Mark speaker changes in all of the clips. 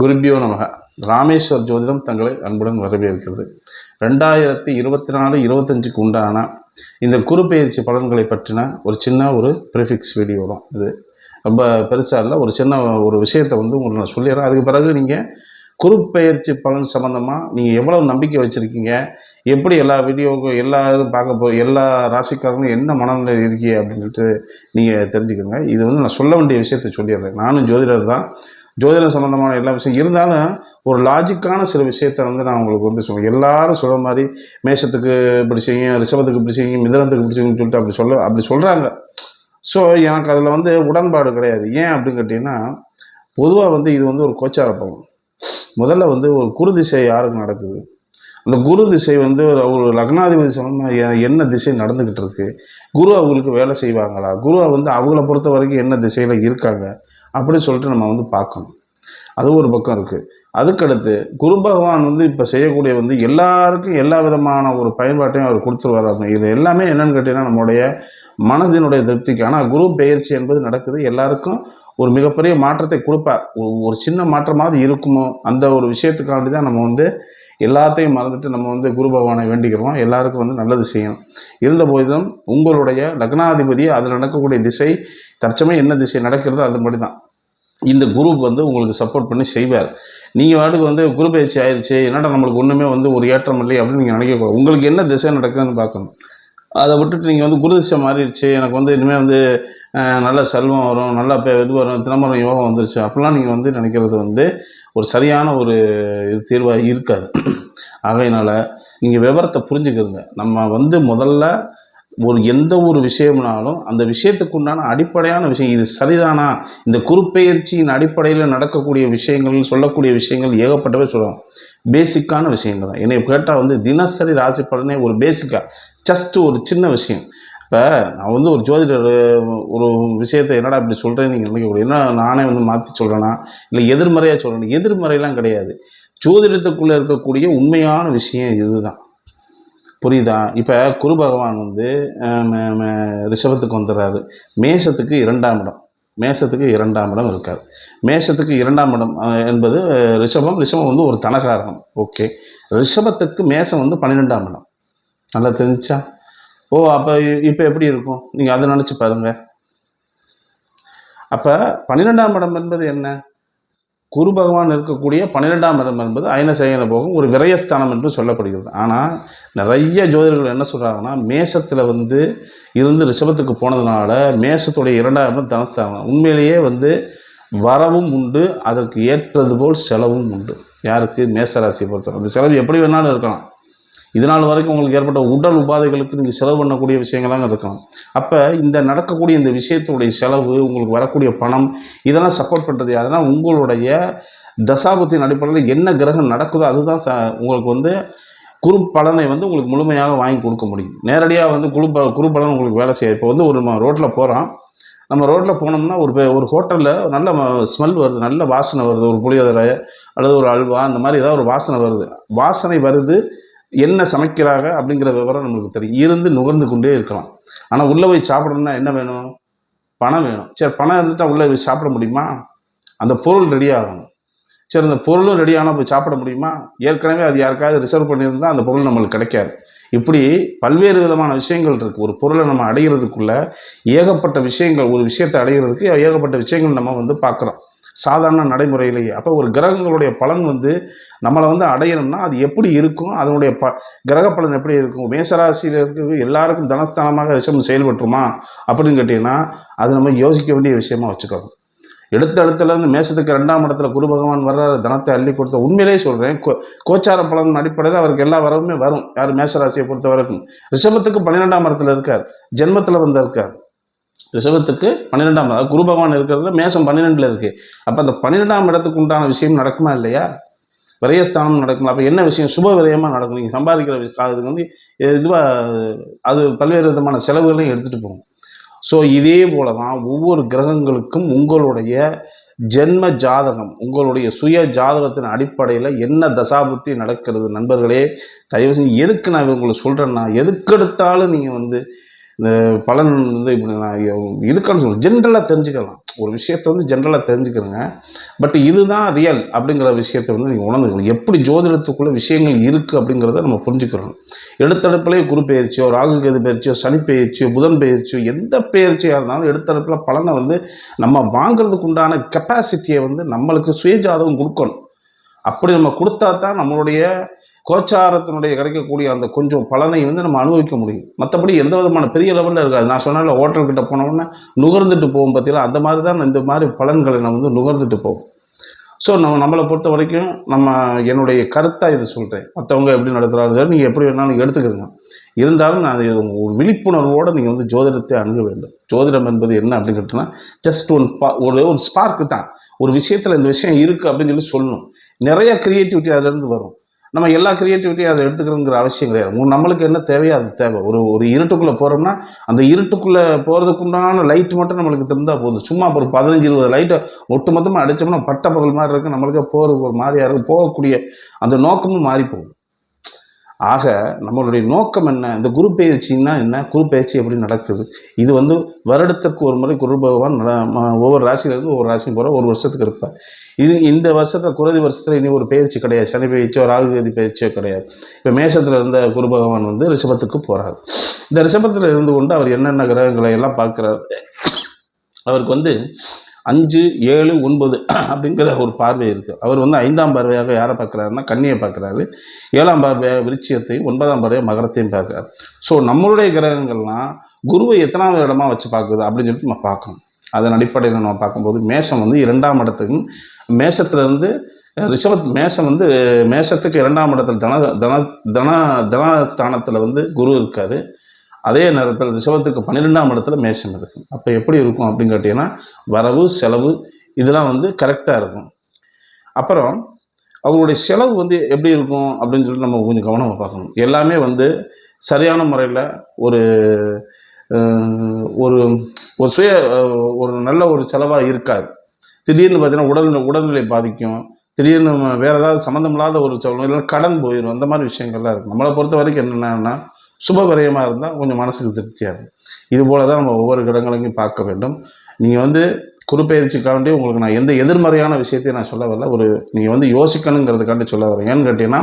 Speaker 1: குருபியோ நமக. ராமேஸ்வர் ஜோதிடம் தங்களை அன்புடன் வரவேற்கிறது. ரெண்டாயிரத்தி இருபத்தி நாலு இருபத்தஞ்சுக்கு உண்டான இந்த குரு பயிற்சி பலன்களை பற்றின ஒரு சின்ன ஒரு ப்ரிஃபிக்ஸ் வீடியோ தான் இது. ரொம்ப பெருசாக இல்லை ஒரு சின்ன ஒரு விஷயத்தை வந்து உங்களுக்கு நான் சொல்லிடுறேன். அதுக்கு பிறகு நீங்கள் குரு பயிற்சி பலன் சம்மந்தமாக நீங்கள் எவ்வளோ நம்பிக்கை வச்சுருக்கீங்க? எப்படி எல்லா வீடியோவுக்கும் எல்லாரும் பார்க்க போ எல்லா ராசிக்காரங்களும் என்ன மனநிலை இருக்கீங்க? அப்படின்னு சொல்லிட்டு நீங்கள் தெரிஞ்சுக்கோங்க. இது வந்து நான் சொல்ல வேண்டிய விஷயத்தை சொல்லிடுறேன். நானும் ஜோதிடர் தான். ஜோதிட சம்மந்தமான எல்லா விஷயம். இருந்தாலும் ஒரு லாஜிக்கான சில விஷயத்த வந்து நான் உங்களுக்கு வந்து சொல்லுவேன் எல்லாரும் சொல்கிற மாதிரி மேஷத்துக்கு இப்படி செய்யும் ரிஷபத்துக்கு இப்படி செய்யும் மிதனத்துக்கு இப்படி சொல்லிட்டு அப்படி சொல்ல அப்படி சொல்கிறாங்க ஸோ எனக்கு அதில் வந்து உடன்பாடு கிடையாது. ஏன் அப்படின்னு கேட்டிங்கன்னா பொதுவாக வந்து இது வந்து ஒரு கோச்சார பலம் முதல்ல வந்து ஒரு குரு திசை யாருக்கு நடக்குது? அந்த குரு திசை வந்து ஒரு லக்னாதிபதி சொன்ன என்ன திசை நடந்துக்கிட்டு இருக்கு? குரு அவங்களுக்கு வேலை செய்வாங்களா? குரு வந்து அவங்கள பொறுத்த வரைக்கும் என்ன திசையில் இருக்காங்க? அப்படின்னு சொல்லிட்டு நம்ம வந்து பார்க்கணும். அது ஒரு பக்கம் இருக்குது அதுக்கடுத்து குரு பகவான் வந்து இப்போ செய்யக்கூடிய வந்து எல்லாருக்கும் எல்லா விதமான ஒரு பயன்பாட்டையும் அவர் கொடுத்துருவார். இது எல்லாமே என்னன்னு கேட்டிங்கன்னா நம்மளுடைய மனதினுடைய திருப்திக்கு. ஆனால் குரு பெயர்ச்சி என்பது நடக்குது. எல்லாருக்கும் ஒரு மிகப்பெரிய மாற்றத்தை கொடுப்பார். ஒரு- ஒரு சின்ன மாற்றமாவது இருக்குமோ அந்த ஒரு விஷயத்துக்காண்டி தான் நம்ம வந்து எல்லாத்தையும் மறந்துட்டு நம்ம வந்து குரு பகவானை வேண்டிக்கிறோம். எல்லாருக்கும் வந்து நல்லது செய்யணும். இருந்த போதிலும் உங்களுடைய லக்னாதிபதி அதில் நடக்கக்கூடிய திசை தற்சமயம் என்ன திசை நடக்கிறதோ அதுபடி தான் இந்த குரூப் வந்து உங்களுக்கு சப்போர்ட் பண்ணி செய்வார். நீங்கள் வாட்டுக்கு வந்து குரு பயிற்சி ஆயிடுச்சு என்னடா நம்மளுக்கு ஒன்றுமே வந்து ஒரு ஏற்றம் இல்லை அப்படின்னு நீங்கள் நினைக்கக்கூடாது உங்களுக்கு என்ன திசை நடக்குதுன்னு பார்க்கணும். அதை விட்டுட்டு நீங்கள் வந்து குரு திசை மாறிடுச்சு எனக்கு வந்து இனிமேல் வந்து நல்ல செல்வம் வரும் நல்லா இப்போ இது வரும் தினமரம் யோகம் வந்துருச்சு அப்படிலாம் நீங்கள் வந்து நினைக்கிறது வந்து ஒரு சரியான ஒரு இது தீர்வாக இருக்காது. ஆகையினால் நீங்கள் விவரத்தை புரிஞ்சுக்கிறங்க நம்ம வந்து முதல்ல ஒரு எந்த ஒரு விஷயம்னாலும் அந்த விஷயத்துக்கு உண்டான அடிப்படையான விஷயம் இது சரிதானா? இந்த குறுப்பெயர்ச்சியின் அடிப்படையில் நடக்கக்கூடிய விஷயங்கள் சொல்லக்கூடிய விஷயங்கள் ஏகப்பட்டவே சொல்லுவோம் பேசிக்கான விஷயங்கள் தான். என்னை கேட்டால் வந்து தினசரி ராசி பலனே ஒரு பேசிக்காக ஜஸ்ட் ஒரு சின்ன விஷயம். இப்போ நான் வந்து ஒரு ஜோதிடர் ஒரு விஷயத்தை என்னடா இப்படி சொல்கிறேன் நீங்கள் நினைக்கக்கூடாது என்ன நானே வந்து மாற்றி சொல்கிறேன்னா இல்லை எதிர்மறையாக சொல்கிறேன் எதிர்மறையெல்லாம் கிடையாது. ஜோதிடத்துக்குள்ளே இருக்கக்கூடிய உண்மையான விஷயம் இதுதான். புரியுதா? இப்போ குரு பகவான் வந்து ரிஷபத்துக்கு வந்துடுறாரு மேஷத்துக்கு இரண்டாம் இடம். மேஷத்துக்கு இரண்டாம் இடம் இருக்கார். மேஷத்துக்கு இரண்டாம் இடம் என்பது ரிஷபம் ரிஷபம் வந்து ஒரு தனகாரணம். ஓகே. ரிஷபத்துக்கு மேஷம் வந்து பன்னிரெண்டாம் இடம். நல்லா தெரிஞ்சுச்சா ஓ அப்போ இப்போ எப்படி இருக்கும்? நீங்கள் அதை நினச்சி பாருங்கள் அப்போ பன்னிரெண்டாம் இடம் என்பது என்ன? குரு பகவான் இருக்கக்கூடிய பன்னிரெண்டாம் இடம் என்பது அயனசயன போகும் ஒரு விரயஸ்தானம் என்று சொல்லப்படுகிறது. ஆனால் நிறைய ஜோதிடர்கள் என்ன சொல்கிறாங்கன்னா மேசத்தில் வந்து இருந்து ரிஷபத்துக்கு போனதுனால மேசத்துடைய இரண்டாம் இடம் தனஸ்தானம். உண்மையிலேயே வந்து வரவும் உண்டு அதற்கு ஏற்றது போல் செலவும் உண்டு. யாருக்கு? மேசராசியை பொறுத்தவரை. அந்த செலவு எப்படி வேணாலும் இருக்கலாம். இது நாள் வரைக்கும் உங்களுக்கு ஏற்பட்ட உடல் உபாதைகளுக்கு நீங்கள் செலவு பண்ணக்கூடிய விஷயங்களாக இருக்கலாம். அப்போ இந்த நடக்கக்கூடிய இந்த விஷயத்துடைய செலவு உங்களுக்கு வரக்கூடிய பணம் இதெல்லாம் சப்போர்ட் பண்ணுறது அதனால் உங்களுடைய தசாபத்தின் அடிப்படையில் என்ன கிரகம் நடக்குதோ அதுதான் உங்களுக்கு வந்து குரு பலனை வந்து உங்களுக்கு முழுமையாக வாங்கி கொடுக்க முடியும். நேரடியாக வந்து குரு ப குரு பலன் உங்களுக்கு வேலை செய்யாது. இப்போ வந்து ஒரு நம்ம ரோட்டில் போகிறோம் நம்ம ரோட்டில் போனோம்னா ஒரு ஒரு ஹோட்டலில் நல்ல ஸ்மெல் வருது நல்ல வாசனை வருது. ஒரு புளியோதரை அல்லது ஒரு அல்வா அந்த மாதிரி ஏதாவது ஒரு வாசனை வருது. வாசனை வருது என்ன சமைக்கிறாங்க அப்படிங்கிற விவரம் நம்மளுக்கு தெரியும். இருந்து நுகர்ந்து கொண்டே இருக்கலாம். ஆனால் உள்ளே போய் சாப்பிடணும்னா என்ன வேணும்? பணம் வேணும். சரி பணம் இருந்துட்டா உள்ளே போய் சாப்பிட முடியுமா? அந்த பொருள் ரெடி ஆகணும். சரி அந்த பொருளும் ரெடி ஆனால் போய் சாப்பிட முடியுமா? ஏற்கனவே அது யாருக்காவது ரிசர்வ் பண்ணியிருந்தால் அந்த பொருள் நம்மளுக்கு கிடைக்காது. இப்படி பல்வேறு விதமான விஷயங்கள் இருக்குது ஒரு பொருளை நம்ம அடைகிறதுக்குள்ள ஏகப்பட்ட விஷயங்கள் ஒரு விஷயத்தை அடைகிறதுக்கு ஏகப்பட்ட விஷயங்கள் நம்ம வந்து பார்க்குறோம். சாதாரண நடைமுறையிலேயே. அப்போ ஒரு கிரகங்களுடைய பலன் வந்து நம்மளை வந்து அடையணும்னா அது எப்படி இருக்கும்? அதனுடைய ப கிரக பலன் எப்படி இருக்கும்? மேசராசியில் இருக்கிற எல்லாருக்கும் தனஸ்தானமாக விஷயம் செயல்பட்டுருமா? அப்படின்னு கேட்டிங்கன்னா அது நம்ம யோசிக்க வேண்டிய விஷயமா வச்சுக்கணும். எடுத்த இடத்துல இருந்து மேசத்துக்கு ரெண்டாம் இடத்துல குரு பகவான் வர்றாரு தனத்தை அள்ளி கொடுத்த உண்மையிலேயே சொல்கிறேன் கோ கோச்சார பலன் அடிப்படையில் அவருக்கு எல்லா வரவுமே வரும். யார் மேசராசியை பொறுத்த வரைக்கும் ரிஷபத்துக்கு பன்னிரெண்டாம் இடத்துல இருக்கார் ஜென்மத்தில் வந்திருக்கார் ரிஷபத்துக்கு பன்னிரெண்டாம் இடம். குரு பகவான் இருக்கிறதுல மேஷம் பன்னிரெண்டில் இருக்குது அப்போ அந்த பன்னிரெண்டாம் இடத்துக்கு உண்டான விஷயம் நடக்குமா இல்லையா? விரயஸ்தானம் நடக்கும்? அப்போ என்ன விஷயம்? சுப விரயமாக நடக்கும்? நீங்கள் சம்பாதிக்கிற காலத்துக்கு வந்து இதுவாக அது பல்வேறு விதமான செலவுகளையும் எடுத்துகிட்டு போகும். ஸோ இதே போல தான் ஒவ்வொரு கிரகங்களுக்கும் உங்களுடைய ஜென்ம ஜாதகம் உங்களுடைய சுய ஜாதகத்தின் அடிப்படையில் என்ன தசாபுத்தி நடக்கிறது நண்பர்களே தயவு செஞ்சு எதுக்கு நான் உங்களுக்கு சொல்கிறேன்னா எதுக்கெடுத்தாலும் நீங்கள் வந்து பலன் வந்து இப்படி நான் இதுக்கான சொல்ல ஜென்ரலாக தெரிஞ்சுக்கலாம். ஒரு விஷயத்தை வந்து ஜென்ரலாக தெரிஞ்சுக்கிறேங்க பட் இதுதான் ரியல் அப்படிங்கிற விஷயத்தை வந்து நீங்கள் உணர்ந்துக்கணும். எப்படி ஜோதிடத்துக்குள்ளே விஷயங்கள் இருக்குது அப்படிங்கிறத நம்ம புரிஞ்சுக்கிறோம் எடுத்தடுப்புலேயே குரு பயிற்சியோ ராகு கேது பயிற்சியோ சனி பயிற்சியோ புதன் பயிற்சியோ எந்த பயிற்சியாக இருந்தாலும் எடுத்தடுப்பில் பலனை வந்து நம்ம வாங்குறதுக்கு உண்டான கெப்பாசிட்டியை வந்து நம்மளுக்கு சுயஜாதகம் கொடுக்கணும். அப்படி நம்ம கொடுத்தா தான் நம்மளுடைய கோச்சாரத்தினுடைய கிடைக்கக்கூடிய அந்த கொஞ்சம் பலனை வந்து நம்ம அனுபவிக்க முடியும். மற்றபடி எந்த விதமான பெரிய லெவலில் இருக்காது. நான் சொன்னால ஹோட்டல்கிட்ட போனோம்னா நுகர்ந்துட்டு போவோம் பார்த்தீங்களா அந்த மாதிரி தான் இந்த மாதிரி பலன்களை நம்ம வந்து நுகர்ந்துட்டு போவோம் ஸோ நம்ம நம்மளை பொறுத்த வரைக்கும் நம்ம என்னுடைய கருத்தாக இதை சொல்கிறேன் மற்றவங்க எப்படி நடத்துகிறார்கள் நீங்கள் எப்படி வேணாலும் எடுத்துக்கிறீங்க இருந்தாலும் நான் ஒரு விழிப்புணர்வோடு நீங்கள் வந்து ஜோதிடத்தை அணுக வேண்டும். ஜோதிடம் என்பது என்ன அப்படின்னு கேட்டோம்னா ஜஸ்ட் ஒன் பா ஒரு ஒரு ஸ்பார்க்கு தான். ஒரு விஷயத்தில் இந்த விஷயம் இருக்குது அப்படின்னு சொல்லி சொல்லணும். நிறைய க்ரியேட்டிவிட்டி அதுலேருந்து வரும். நம்ம எல்லா கிரியேட்டிவிட்டியும் அதை எடுத்துக்கணுங்கிற அவசியம் கிடையாது. நம்மளுக்கு என்ன தேவையோ அது தேவை. ஒரு ஒரு இருட்டுக்குள்ளே போகிறோம்னா அந்த இருட்டுக்குள்ளே போகிறதுக்குண்டான லைட் மட்டும் நம்மளுக்கு தெரிந்தால் போதும். சும்மா ஒரு பதினஞ்சு இருபது லைட்டை ஒட்டு மொத்தமாக அடித்தோம்னா பட்ட பகல் மாதிரி இருக்குது நம்மளுக்கே போகிறதுக்கு ஒரு மாதிரியாக இருக்கும் போகக்கூடிய அந்த நோக்கமும் மாறி போகும். ஆக நம்மளுடைய நோக்கம் என்ன? இந்த குரு பயிற்சின்னா என்ன? குரு பயிற்சி எப்படி நடக்குது? இது வந்து வருடத்திற்கு ஒரு முறை குரு பகவான் ஒவ்வொரு ராசியிலேருந்து ஒவ்வொரு ராசியும் போகிற ஒரு வருஷத்துக்கு இருப்பார். இது இந்த வருஷத்தில் குருதி வருஷத்தில் இனி ஒரு பயிற்சி கிடையாது. சனி பயிற்சியோ ராகுகதி பயிற்சியோ கிடையாது. இப்போ மேஷத்தில் இருந்த குரு பகவான் வந்து ரிஷபத்துக்கு போகிறார் இந்த ரிஷபத்தில் இருந்து கொண்டு அவர் என்னென்ன கிரகங்களை எல்லாம் பார்க்குறாரு? அவருக்கு வந்து அஞ்சு ஏழு ஒன்பது அப்படிங்கிற ஒரு பார்வை இருக்குது அவர் வந்து ஐந்தாம் பார்வையாக யாரை பார்க்குறாருன்னா கன்னியை பார்க்குறாரு. ஏழாம் பார்வையாக விருச்சியத்தையும் ஒன்பதாம் பார்வையாக மகரத்தையும் பார்க்குறாரு. ஸோ நம்மளுடைய கிரகங்கள்லாம் குருவை எத்தனாவது இடமா வச்சு பார்க்குது அப்படின்னு சொல்லிட்டு நம்ம பார்க்கணும். அதன் அடிப்படையில் நம்ம பார்க்கும்போது மேஷம் வந்து இரண்டாம் இடத்துக்கும் மேஷத்துலேருந்து ரிஷபத் மேஷம் வந்து மேஷத்துக்கு இரண்டாம் இடத்துல தன தன தன தனஸ்தானத்தில் வந்து குரு இருக்கார். அதே நேரத்தில் ரிஷபத்துக்கு பன்னிரெண்டாம் இடத்துல மேஷம் இருக்குது அப்போ எப்படி இருக்கும் அப்படின்னு கேட்டிங்கன்னா வரவு செலவு இதெல்லாம் வந்து கரெக்டாக இருக்கும். அப்புறம் அவங்களுடைய செலவு வந்து எப்படி இருக்கும் அப்படின்னு சொல்லிட்டு நம்ம கொஞ்சம் கவனமாக பார்க்கணும். எல்லாமே வந்து சரியான முறையில் ஒரு ஒரு ஒரு சுய ஒரு நல்ல ஒரு செலவாக இருக்காது. திடீர்னு பார்த்தீங்கன்னா உடல் உடல்நிலை பாதிக்கும். திடீர்னு நம்ம வேறு ஏதாவது சம்மந்தமில்லாத ஒரு செலவு இல்லை கடன் போயிடும் அந்த மாதிரி விஷயங்கள்லாம் இருக்குது நம்மளை பொறுத்த வரைக்கும் என்னென்னா சுப விரயமாக இருந்தால் கொஞ்சம் மனசுக்கு திருப்தியாக இருக்கும். இது போல தான் நம்ம ஒவ்வொரு கிரகங்களையும் பார்க்க வேண்டும். நீங்கள் வந்து குறுப்பெயர்ச்சிக்காண்டி உங்களுக்கு நான் எந்த எதிர்மறையான விஷயத்தையும் நான் சொல்ல வரல. ஒரு நீங்கள் வந்து யோசிக்கணுங்கிறதுக்காண்டி சொல்ல வரேன். ஏன்னு கேட்டிங்கன்னா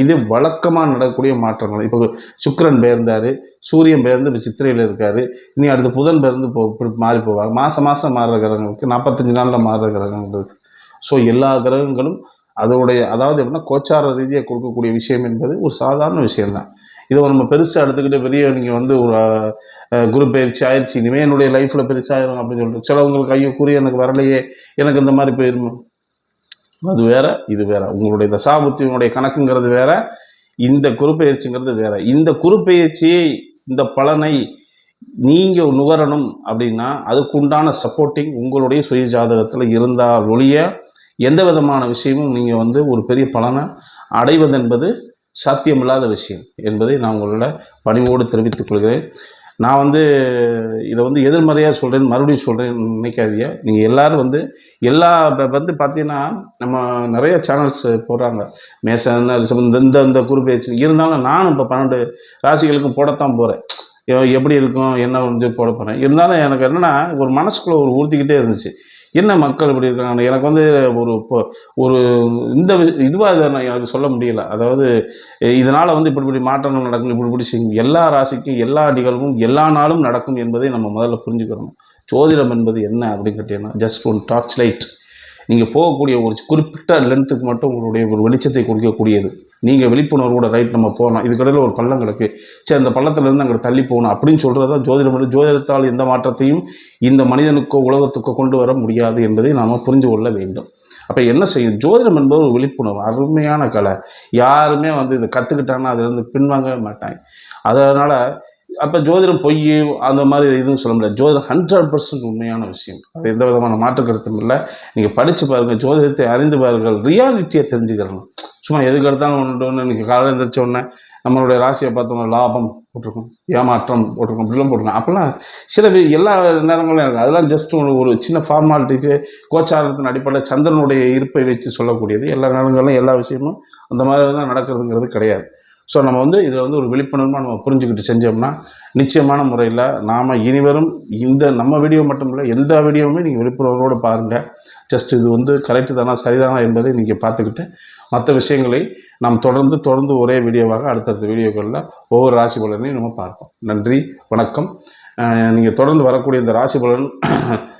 Speaker 1: இது வழக்கமாக நடக்கக்கூடிய மாற்றங்கள். இப்போ சுக்கரன் பெயர்ந்தார் சூரியன் பெயர்ந்து இப்போ சித்திரையில் இருக்கார் இனி அடுத்து புதன் பெயர்ந்து போ இப்படி மாறி போவாங்க மாதம் மாதம் மாறுற கிரகங்களுக்கு நாற்பத்தஞ்சு நாளில் மாறுற கிரகங்கள் இருக்குது ஸோ எல்லா கிரகங்களும் அதோடைய அதாவது எப்படின்னா கோச்சார ரீதியாக கொடுக்கக்கூடிய விஷயம் என்பது ஒரு சாதாரண விஷயம்தான். இதை நம்ம பெருசாக எடுத்துக்கிட்டு பெரிய நீங்கள் வந்து ஒரு குரூப் குரு பயிற்சி ஆயிடுச்சு இனிமேல் என்னுடைய லைஃப்பில் பெருசாகிடும் அப்படின்னு சொல்லிட்டு. சிலவங்களுக்கு ஐயோ கூறி எனக்கு வரலையே. எனக்கு இந்த மாதிரி போயிடணும் அது வேற இது வேற. உங்களுடைய தசாபுத்தியினுடைய கணக்குங்கிறது வேற. இந்த குறுப்பெயர்ச்சிங்கிறது வேற. இந்த குறுப்பெயர்ச்சியை இந்த பலனை நீங்கள் நுகரணும் அப்படின்னா அதுக்குண்டான சப்போர்ட்டிங் உங்களுடைய சுய ஜாதகத்தில் இருந்தால் ஒழிய எந்த விதமான விஷயமும் நீங்கள் வந்து ஒரு பெரிய பலனை அடைவது என்பது சாத்தியமில்லாத விஷயம் என்பதை நான் உங்களோட பணிவோடு தெரிவித்துக் கொள்கிறேன். நான் வந்து இதை வந்து எதிர்மறையாக சொல்கிறேன் மறுபடியும் சொல்கிறேன் நினைக்காதீங்க. நீங்கள் எல்லாரும் வந்து எல்லா வந்து பார்த்தீங்கன்னா நம்ம நிறைய சேனல்ஸ் போடுறாங்க. மேசன் ரிஷபம், இந்த இந்த குறிப்பேச்சு இருந்தாலும் நானும் இப்போ பன்னெண்டு ராசிகளுக்கும் போடத்தான் போகிறேன் எப்படி இருக்கும் என்ன வந்து போட போகிறேன் இருந்தாலும் எனக்கு என்னென்னா ஒரு மனசுக்குள்ளே ஒரு ஊர்த்திக்கிட்டே இருந்துச்சு. என்ன மக்கள் இப்படி இருக்காங்க எனக்கு வந்து ஒரு இப்போ- ஒரு இந்த இதுவாக இதை நான் எனக்கு சொல்ல முடியல. அதாவது இதனால் வந்து இப்படி இப்படி மாற்றங்கள் நடக்கும் இப்படி இப்படி செய்யும். எல்லா ராசிக்கும் எல்லா நிகழ்வும் எல்லா நாளும் நடக்கும் என்பதை நம்ம முதல்ல புரிஞ்சுக்கிறணும் ஜோதிடம் என்பது என்ன அப்படின்னு கேட்டீங்கன்னா ஜஸ்ட் ஒன் டார்ச் லைட் நீங்கள் போகக்கூடிய ஒரு குறிப்பிட்ட லென்த்துக்கு மட்டும் உங்களுடைய ஒரு வெளிச்சத்தை கொடுக்கக்கூடியது. நீங்கள் விழிப்புணர்வோட ரைட் நம்ம போகலாம் இதுக்கடையில் ஒரு பள்ளம் கிடக்கு. சரி அந்த பள்ளத்துலேருந்து அங்கே தள்ளி போகணும். அப்படின்னு சொல்கிறது தான் ஜோதிடம். என்று ஜோதிடத்தால் எந்த மாற்றத்தையும் இந்த மனிதனுக்கோ உலகத்துக்கோ கொண்டு வர முடியாது என்பதை நாம் புரிந்து கொள்ள வேண்டும். அப்போ என்ன செய்யும் ஜோதிடம் என்பது ஒரு விழிப்புணர்வு அருமையான கலை. யாருமே வந்து இதை கற்றுக்கிட்டாங்கன்னா அதிலேருந்து பின்வாங்கவே மாட்டாங்க. அதனால் அப்போ ஜோதிடம் பொய் அந்த மாதிரி எதுவும் சொல்ல முடியாது. ஜோதிடம் ஹண்ட்ரட் பர்சன்ட் உண்மையான விஷயம். அது எந்த விதமான மாற்று கருத்தும் இல்லை. நீங்கள் படித்து பாருங்கள் ஜோதிடத்தை அறிந்து பாருங்கள் ரியாலிட்டியை தெரிஞ்சுக்கிறணும். சும்மா எதுக்கு எடுத்தாலும் ஒன்று ஒன்று இன்றைக்கி காலையில் எழுந்திரிச்ச உடனே நம்மளுடைய ராசியை பார்த்தோம்னா லாபம் போட்டிருக்கோம் ஏமாற்றம் போட்டிருக்கோம் இப்படிலாம் போட்டிருக்கோம். அப்போல்லாம் சில பேர் எல்லா நேரங்களும் இருக்குது அதெல்லாம் ஜஸ்ட் ஒரு ஒரு சின்ன ஃபார்மாலிட்டிக்கு கோச்சாரத்தின் அடிப்படையில் சந்திரனுடைய இருப்பை வச்சு சொல்லக்கூடியது. எல்லா நேரங்களும் எல்லா விஷயமும் அந்த மாதிரி தான் நடக்கிறதுங்கிறது கிடையாது. ஸோ நம்ம வந்து இதில் வந்து ஒரு விழிப்புணர்வாக நம்ம புரிஞ்சுக்கிட்டு செஞ்சோம்னா நிச்சயமான முறையில் நாம் இனிவரும் இந்த நம்ம வீடியோ மட்டும் இல்லை எந்த வீடியோவுமே நீங்கள் விழிப்புணர்வோடு பாருங்கள் ஜஸ்ட் இது வந்து கரெக்டு தானா சரிதானா என்பதை நீங்கள் பார்த்துக்கிட்டு மற்ற விஷயங்களை நாம் தொடர்ந்து தொடர்ந்து ஒரே வீடியோவாக அடுத்தடுத்த வீடியோக்களில் ஒவ்வொரு ராசி பலனையும் நம்ம பார்ப்போம். நன்றி வணக்கம். நீங்கள் தொடர்ந்து வரக்கூடிய இந்த ராசி பலன்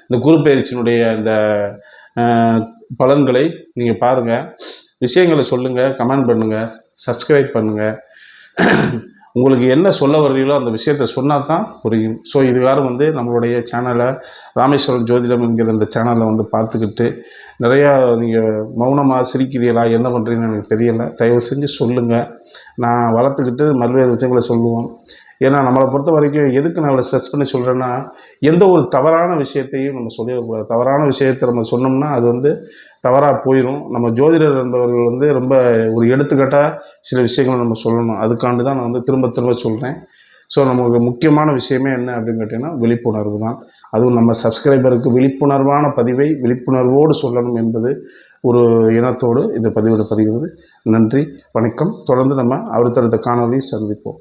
Speaker 1: இந்த குரு பயிற்சியினுடைய இந்த பலன்களை நீங்கள் பாருங்கள் விஷயங்களை சொல்லுங்கள் கமெண்ட் பண்ணுங்கள் சப்ஸ்கிரைப் பண்ணுங்கள் உங்களுக்கு என்ன சொல்ல வர்றீங்களோ அந்த விஷயத்த சொன்னால் தான் புரியும் ஸோ இதுவாரம் வந்து நம்மளுடைய சேனலை ராமேஸ்வரம் ஜோதிடம் என்கிற இந்த சேனலை வந்து பார்த்துக்கிட்டு நிறையா நீங்கள் மௌனமாக சிரிக்கிறீங்களா என்ன பண்ணுறீங்கன்னு எனக்கு தெரியலை. தயவு செஞ்சு சொல்லுங்கள் நான் வளர்த்துக்கிட்டு மறுவேறு விஷயங்களை சொல்லுவோம். ஏன்னா நம்மளை பொறுத்த வரைக்கும் எதுக்கு நான் இவ்வளோ ஸ்ட்ரெஸ் பண்ணி சொல்கிறேன்னா எந்த ஒரு தவறான விஷயத்தையும் நம்ம சொல்லிடக்கூடாது. தவறான விஷயத்தை நம்ம சொன்னோம்னா அது வந்து தவறாக போயிடும் நம்ம ஜோதிடர் என்பவர்கள் வந்து ரொம்ப ஒரு எடுத்துக்காட்டாக சில விஷயங்களை நம்ம சொல்லணும். அதுக்காண்டு தான் நான் வந்து திரும்ப திரும்ப சொல்கிறேன் ஸோ நமக்கு முக்கியமான விஷயமே என்ன அப்படின்னு கேட்டிங்கன்னா விழிப்புணர்வு தான். அதுவும் நம்ம சப்ஸ்கிரைபருக்கு விழிப்புணர்வான பதிவை விழிப்புணர்வோடு சொல்லணும் என்பது ஒரு இனத்தோடு இந்த பதிவிட பதிகிறது. நன்றி வணக்கம். தொடர்ந்து நம்ம அடுத்தடுத்த காணொலியை சந்திப்போம்.